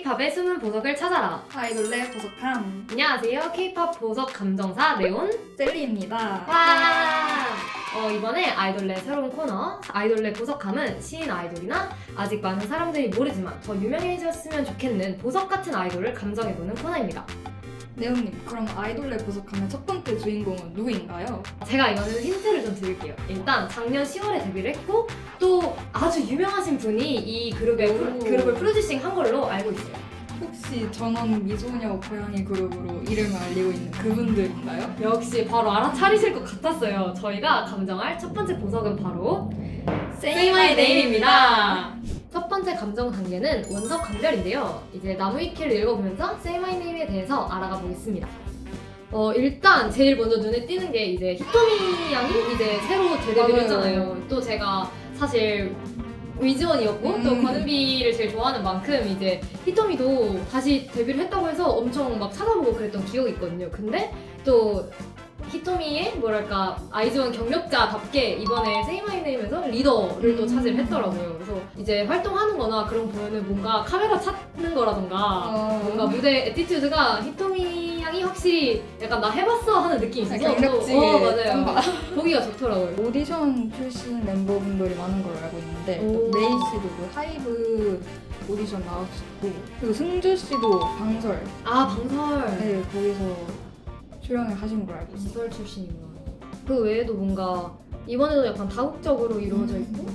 K-팝의 숨은 보석을 찾아라. 아이돌의 보석함 안녕하세요. K-팝 보석 감정사 네온. 셀리입니다. 와! 어, 이번에 아이돌의 새로운 코너 아이돌의 보석함은 신인 아이돌이나 아직 많은 사람들이 모르지만 더 유명해졌으면 좋겠는 보석 같은 아이돌을 감정해보는 코너입니다. 네온님, 그럼 아이돌의 보석함의 첫 번째 주인공은 누구인가요? 제가 이거는 힌트를 좀 드릴게요. 일단 작년 10월에 데뷔를 했고 또 아주 유명하신 분이 이 그룹의 프로- 오. 그룹을 프로듀싱 한 걸로 알고 있어요. 혹시 전원 미소녀 고양이 그룹으로 이름을 알리고 있는 그분들인가요? 역시 바로 알아차리실 것 같았어요. 저희가 감정할 첫 번째 보석은 바로 Say My Name입니다. 첫 번째 감정 단계는 원석 감별인데요. 이제 나무위키를 읽어보면서 Say My Name에 대해서 알아가 보겠습니다. 어, 일단 제일 먼저 눈에 띄는 게 이제 히토미 양이 이제 새로 맞아요. 했잖아요. 또 제가 사실 위즈원이었고 또 음. 권은비를 제일 좋아하는 만큼 이제 히토미도 다시 데뷔를 했다고 해서 엄청 막 찾아보고 그랬던 기억이 있거든요. 근데 또 히토미의 뭐랄까 아이즈원 경력자답게 이번에 세이마이네임에서 리더를 또 음. 차지를 했더라고요. 그래서 이제 활동하는 거나 그런 거 보면은 뭔가 카메라 찾는 거라던가 어. 뭔가 무대 에티튜드가 히토미 양이 확실히 약간 나 해봤어 하는 느낌이 있어서 약간 경력직의 어, 맞아요. 보기가 좋더라고요. 오디션 출신 멤버분들이 많은 걸로 알고 있는데 오. 또 메이 씨도 그 하이브 오디션 나왔었고 그리고 승주 씨도 방설 아 방설. 네 거기서 출연을 하신 걸로 알고 있어요. 기설 출신이구나. 그 외에도 뭔가 이번에도 약간 다국적으로 이루어져 있고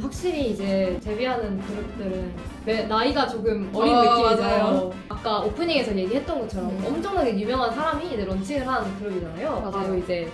확실히 이제 데뷔하는 그룹들은 매- 나이가 조금 어린 어, 느낌이잖아요. 맞아요. 아까 오프닝에서 얘기했던 것처럼 음. 엄청나게 유명한 사람이 이제 런칭을 한 그룹이잖아요. 맞아요. 바로 이제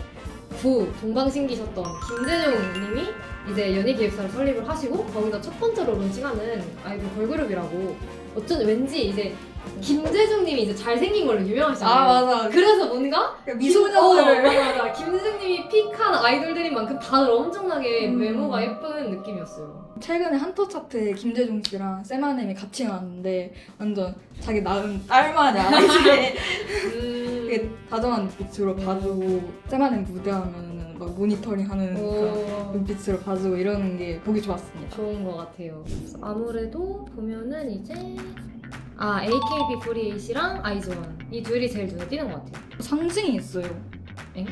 구 동방신기셨던 김재중 님이 이제 연예기획사를 설립을 하시고 거기서 첫 번째로 런칭하는 아이돌 걸그룹이라고 어쩐 왠지 이제 김재중 님이 이제 잘생긴 걸로 유명하시잖아요. 맞아. 그래서 뭔가 그 미소녀들 미소녀들 맞아 맞아 김수정님이 픽한 아이돌들인 만큼 다들 엄청나게 음. 외모가 예쁜 느낌이었어요. 최근에 한터 차트에 김재중 씨랑 세마넴이 같이 나왔는데 완전 자기 낳은 딸 마냥 이게 음. 되게 다정한 눈빛으로 봐주고 세마넴 무대하면은 막 모니터링하는 그런 오, 눈빛으로 봐주고 이러는 게 보기 좋았습니다. 좋은 것 같아요. 그래서 아무래도 보면은 이제 아 AKB48이랑 아이즈원 이 둘이 제일 눈에 띄는 것 같아요. 상징이 있어요. 엥?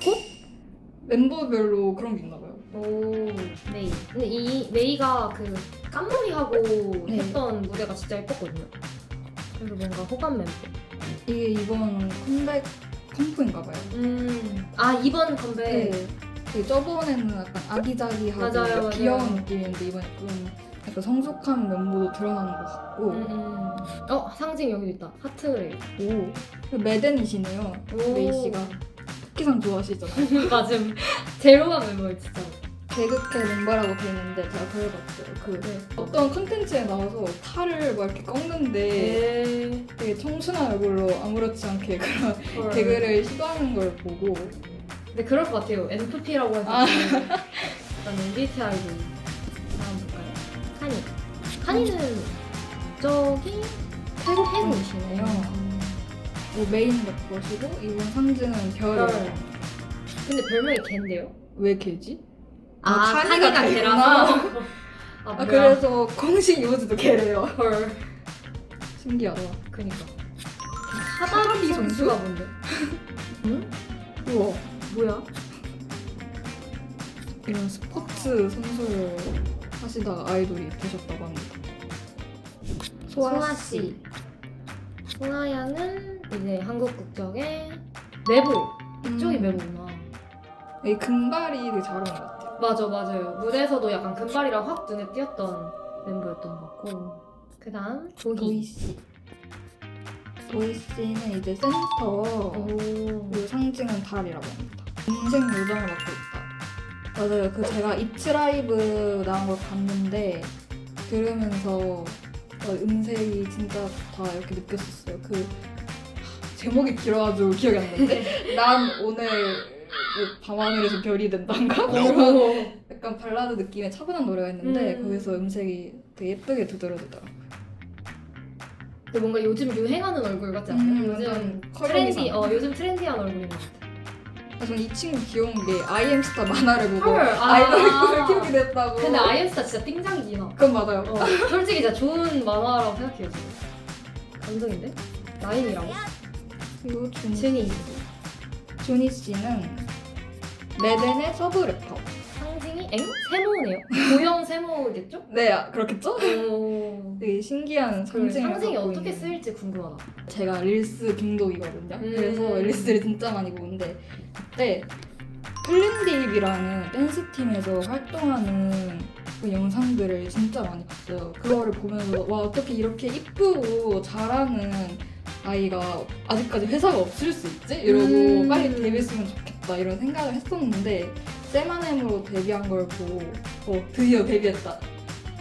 멤버별로 그런 게 있나 봐요. 오 메이. 근데 이 메이가 그 깐머리 하고 네. 했던 무대가 진짜 예뻤거든요. 그래서 뭔가 호감 멤버. 이게 이번 컴백 컴프인가 봐요. 음. 아 이번 컴백. 네. 되게 저번에는 약간 아기자기하고 맞아요, 맞아요. 귀여운 느낌인데 이번에 좀 약간 성숙한 멤버도 드러나는 것 같고 음, 음. 어 상징 여기도 있다. 하트레이. 오. 그 매든이시네요. 오. 메이 씨가 쿠키상 좋아하시잖아요. 맞음. 제로가 멤버예요 진짜. 개그캐 멤버라고 돼 있는데 제가 그걸 봤어요. 그 네. 어떤 컨텐츠에 나와서 탈을 막 이렇게 꺾는데 네. 되게 청순한 얼굴로 아무렇지 않게 그런 헐. 개그를 시도하는 걸 보고 근데 그럴 것 같아요. NFP라고 해서 아. 일단 MBTI 도 다음 볼까요? 카니. 카니는 저기 태국 태국이시네요. 분이시네요. 뭐 메인 멤버시고 이번 상징은 별. 별이에요. 근데 별명이 걘데요? 왜 개지? 아, 아, 카니가 카니가 걔라서. 아, 아, 뭐야. 그래서 공식 요즈도 개래요. 헐. 신기하다. 그니까. 선수? 선수가 뭔데? 응? 우와. 뭐야? 이런 스포츠 선수를 하시다가 아이돌이 되셨다고 합니다. 소아 씨. 소아 양은 이제 한국 국적의 매부. 이쪽이 음. 매부구나. 이 금발이 되게 잘 같아요. 맞아 맞아요. 무대에서도 약간 금발이랑 확 눈에 띄었던 멤버였던 것 같고. 그다음 도희 도희. 씨. 도희 씨는 이제 센터 오. 상징은 달이라고 합니다. 인생 요정을 맡고 있다. 맞아요. 그 제가 입츠 라이브 나온 걸 봤는데 들으면서 어, 음색이 진짜 좋다 이렇게 느꼈었어요. 그 하, 제목이 길어가지고 기억이 안 나는데 난 오늘 뭐 밤하늘에서 별이 그런 오. 약간 발라드 느낌의 차분한 노래가 있는데 음. 거기서 음색이 되게 예쁘게 두드러지더라고요. 근데 뭔가 요즘 유행하는 얼굴 같지 않아요? 음, 요즘 완전. 트렌디, 어 요즘 트렌디한 얼굴인 것 같아. 아, 저는 이 친구 귀여운 게 아이엠스타 만화를 보고 헐, 아. 아이돌 꿈을 키우게 됐다고. 근데 아이엠스타 진짜 띵장이긴 하. 그건 맞아요. 어, 솔직히 진짜 좋은 만화라고 생각해요. 지금. 감동인데? 라인이라고? 그리고 준, 증이 준희 씨는 레덴의 서브 래퍼. 상징이 엥? 세모네요. 고형 세모겠죠? 네, 아, 그렇겠죠? 오. 되게 신기한 그 상징을 상징이 갖고 어떻게 있는. 쓰일지 궁금하다. 제가 릴스 중독이거든요. 음. 그래서 릴스를 진짜 많이 보는데 그때 플랜데입이라는 댄스 팀에서 활동하는 그 영상들을 진짜 많이 봤어요. 그거를 보면서 와 어떻게 이렇게 이쁘고 잘하는 아이가 아직까지 회사가 없을 수 있지? 이러고 음. 빨리 데뷔했으면 좋겠다 이런 생각을 했었는데 세마넴으로 데뷔한 걸 보고 어 드디어 데뷔했다.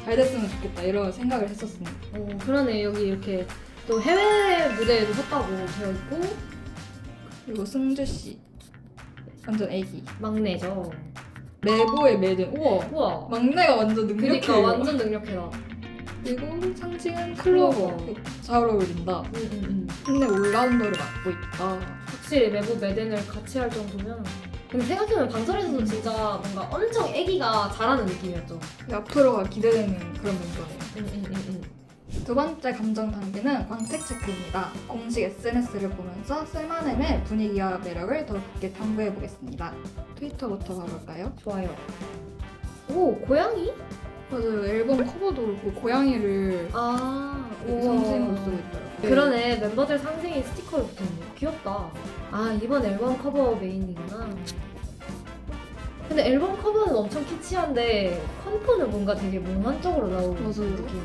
잘 됐으면 좋겠다 이런 생각을 했었습니다. 오, 그러네. 여기 이렇게 또 해외 무대에도 섰다고 되어 있고 그리고 승주 씨 완전 애기. 막내죠. 레보의 매든 우와 우와. 막내가 완전 능력해요. 그러니까 완전 능력해다. 그리고 상징은 클로버 클로버. 잘 어울린다. 음, 음, 음. 근데 올라운더를 맡고 있다. 확실히 메보 메덴을 같이 할 정도면 근데 생각해보면 방설에서도 진짜 뭔가 엄청 애기가 잘하는 느낌이었죠. 근데 앞으로가 기대되는 그런 멤버네요. 음, 음, 음, 음. 두 번째 감정 단계는 광택 체크입니다. 공식 SNS를 보면서 쓸만함의 분위기와 매력을 더 깊게 탐구해 보겠습니다. 트위터부터 가볼까요? 좋아요. 오 고양이? 맞아요. 앨범 커버도 그렇고 고양이를 아 되게 상징으로 쓰고 있더라고요. 그러네 멤버들 상징이 스티커를 붙였네. 귀엽다. 아 이번 앨범 커버 메인이구나. 근데 앨범 커버는 엄청 키치한데 컨포는 뭔가 되게 몽환적으로 나오는 맞아요. 느낌.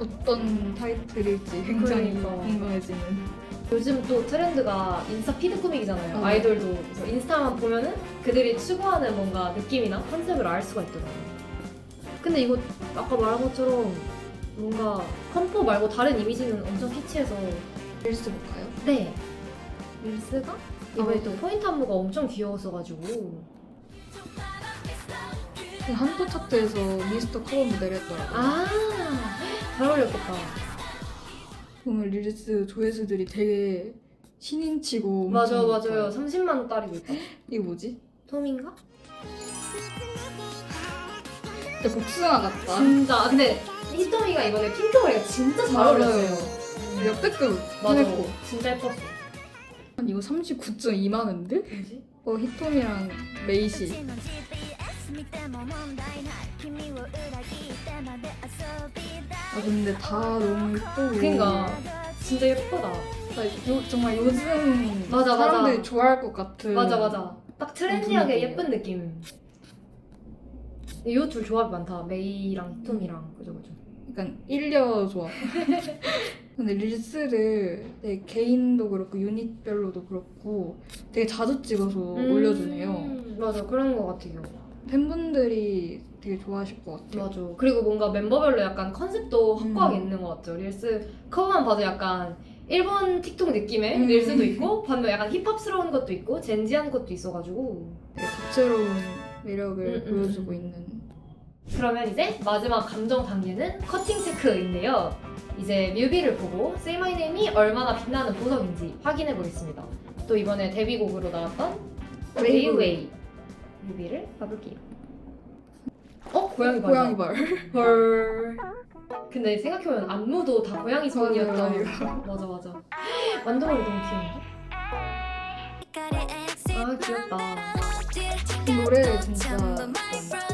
어떤 타이틀일지 굉장히 그러니까. 궁금해지는. 요즘 또 트렌드가 인스타 피드 꾸미기잖아요. 어. 아이돌도 그래서 인스타만 보면은 그들이 추구하는 뭔가 느낌이나 컨셉을 알 수가 있더라고요. 근데 이거 아까 말한 것처럼 뭔가 컴포 말고 다른 이미지는 엄청 키치해서 릴스 볼까요? 네 릴스가 이번에 어. 또 포인트 안무가 엄청 귀여웠어가지고 그 한도 차트에서 미스터 커버 무대를 했더라고요. 아잘 어울렸겠다. 보면 릴스 조회수들이 되게 신인치고 맞아 엄청 맞아요. 높아요. 30만 딸이고 있다. 이게 뭐지? 톰인가? 진짜 복숭아 같다. 진짜 근데 히토미가 이번에 핑크 머리가 진짜 잘. 어울렸어요. 역대급 맞아. 했고. 진짜 예뻤어. 이거 39.2만 원인데? 뭐지? 어 히토미랑 메이시. 아 근데 다 너무 예쁘고. 그니까 진짜 예쁘다. 아, 요, 정말 요즘 맞아, 맞아. 사람들이 좋아할 것 같은. 맞아 맞아. 딱 트렌디하게 분위기예요. 예쁜 느낌. 이 둘 조합이 많다. 메이랑 히토미랑 그죠 그죠. 약간 일려 좋아. 근데 릴스를 내 개인도 그렇고 유닛별로도 그렇고 되게 자주 찍어서 올려주네요. 음, 맞아 그런 거 같아요. 팬분들이 되게 좋아하실 것 같아요. 맞아. 그리고 뭔가 멤버별로 약간 컨셉도 확고하게 음. 있는 것 같죠. 릴스 커버만 봐도 약간 일본 틱톡 느낌의 음. 릴스도 있고 반면 약간 힙합스러운 것도 있고 젠지한 것도 있어가지고 되게 다채로운 매력을 음, 음, 보여주고 음. 있는. 그러면 이제 마지막 감정 단계는 커팅 체크인데요. 이제 뮤비를 보고 Say My Name이 얼마나 빛나는 보석인지 확인해 보겠습니다. 또 이번에 데뷔곡으로 나왔던 Way Way 뮤비를 봐볼게요. 어? 고양이 발. 고양이 발. 헐. 근데 생각해보면 안무도 다 고양이. 맞아요. 맞아 맞아. 완동이 너무 귀여운데? 아 귀엽다. 이 노래를 진짜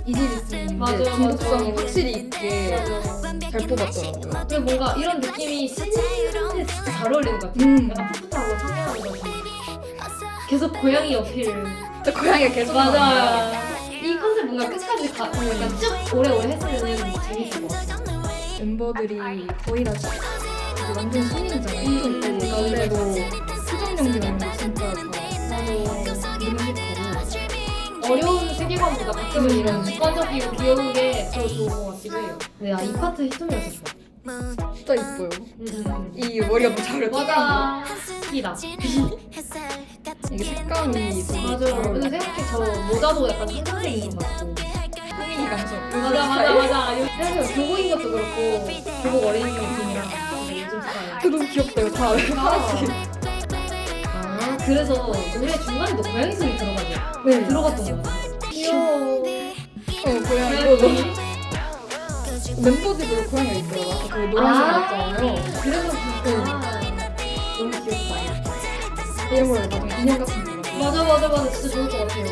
이지리스인데 맞아요, 중독성이 맞아요. 확실히 있게 맞아. 잘 뽑았더라고요. 그리고 뭔가 이런 느낌이 신인데 진짜 잘 어울리는 것 같아요. 음. 약간 풋풋하고 상냥한 것 같아요. 계속 고양이 어필을. 저 고양이가 계속 나와요. 맞아. 이 컨셉 뭔가 끝까지 가, 약간 쭉 오래오래 했으면 재밌을 것 같아요. 멤버들이 거의 다 시- 이제 완전 신인이잖아요. 음, 세계관보다 가끔은 이런 직관적이고 귀여운 게더 좋은 것 같기도 해요. 근데 나이 파트 히토미가 진짜 좋아. 진짜 이뻐요. 음, 음. 이 머리가 너무 잘 어울려. 맞아. 이다. 이게 색감이 맞아. 근데 생각해 저 모자도 약간 흰색인 것 같고. 꾸미기 감성. 맞아 맞아 맞아. 생각해 교복인 것도 그렇고 교복 어린이 느낌이랑 요즘 스타일. 그 너무 귀엽다. 이거 다 파란색. 아 그래서 노래 중간에도 고양이 소리 들어가죠. 네. 들어갔던 거 같아요. 귀여워. 어, 고양이. 멤버들도 고양이가 있더라고요. 그 노란색 아. 맞잖아요. 그래서 그렇구나. 너무 귀엽다. 이런 걸 나중에 인형 같은 거. 맞아 맞아 맞아 진짜 좋을 것 같아요.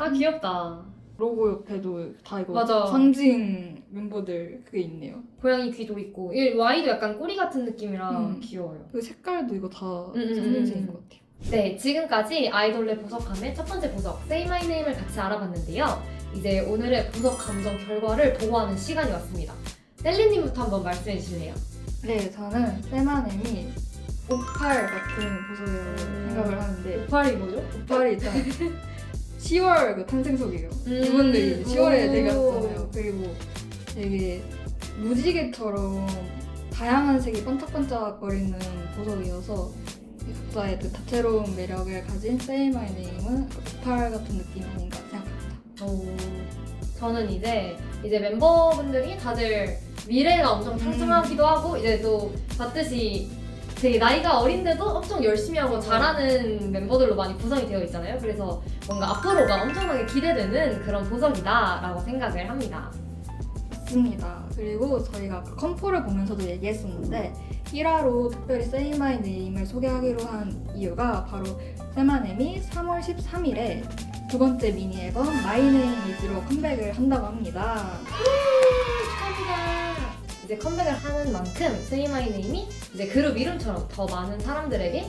아 귀엽다. 로고 옆에도 다 이거 맞아. 상징 멤버들 그게 있네요. 고양이 귀도 있고 이 Y도 약간 꼬리 같은 느낌이라 음. 귀여워요. 그 색깔도 이거 다 음, 음, 상징적인 음. 것 같아요. 네, 지금까지 아이돌의 보석함의 첫 번째 보석 Say My Name을 같이 알아봤는데요. 이제 오늘의 보석 감정 결과를 보고하는 시간이 왔습니다. 셀리님부터 한번 말씀해 주실래요? 네, 저는 세마넴이 오팔 같은 보석이라고 음. 생각을 하는데 오팔이 뭐죠? 오팔이 일단 10월 그 탄생석이에요. 음. 이분들이 10월에 오. 데뷔했잖아요. 그리고 되게 무지개처럼 다양한 색이 반짝반짝거리는 보석이어서 이 각자의 그 다채로운 매력을 가진 Say My Name은 오팔 같은 느낌이 아닌가 생각합니다. 오, 저는 이제 이제 멤버분들이 다들 미래가 엄청 창창하기도 하고 이제 또 봤듯이 되게 나이가 어린데도 엄청 열심히 하고 잘하는 멤버들로 많이 구성이 되어 있잖아요. 그래서 뭔가 앞으로가 엄청나게 기대되는 그런 보석이다라고 생각을 합니다. 맞습니다. 그리고 저희가 아까 컴포를 보면서도 얘기했었는데 1화로 특별히 Say My Name을 소개하기로 한 이유가 바로 세마넴이 3월 13일에 두 번째 미니 앨범 My Name Is로 컴백을 한다고 합니다. 축하합니다. 이제 컴백을 하는 만큼 Say My Name이 이제 그룹 이름처럼 더 많은 사람들에게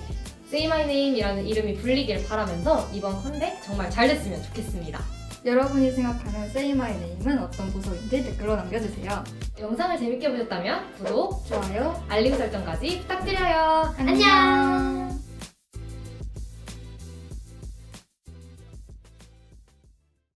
Say My Name이라는 이름이 불리길 바라면서 이번 컴백 정말 잘 됐으면 좋겠습니다. 여러분이 생각하는 Say My Name은 어떤 보석인지 댓글로 남겨주세요. 영상을 재밌게 보셨다면 구독, 좋아요. 알림 설정까지 부탁드려요. 안녕.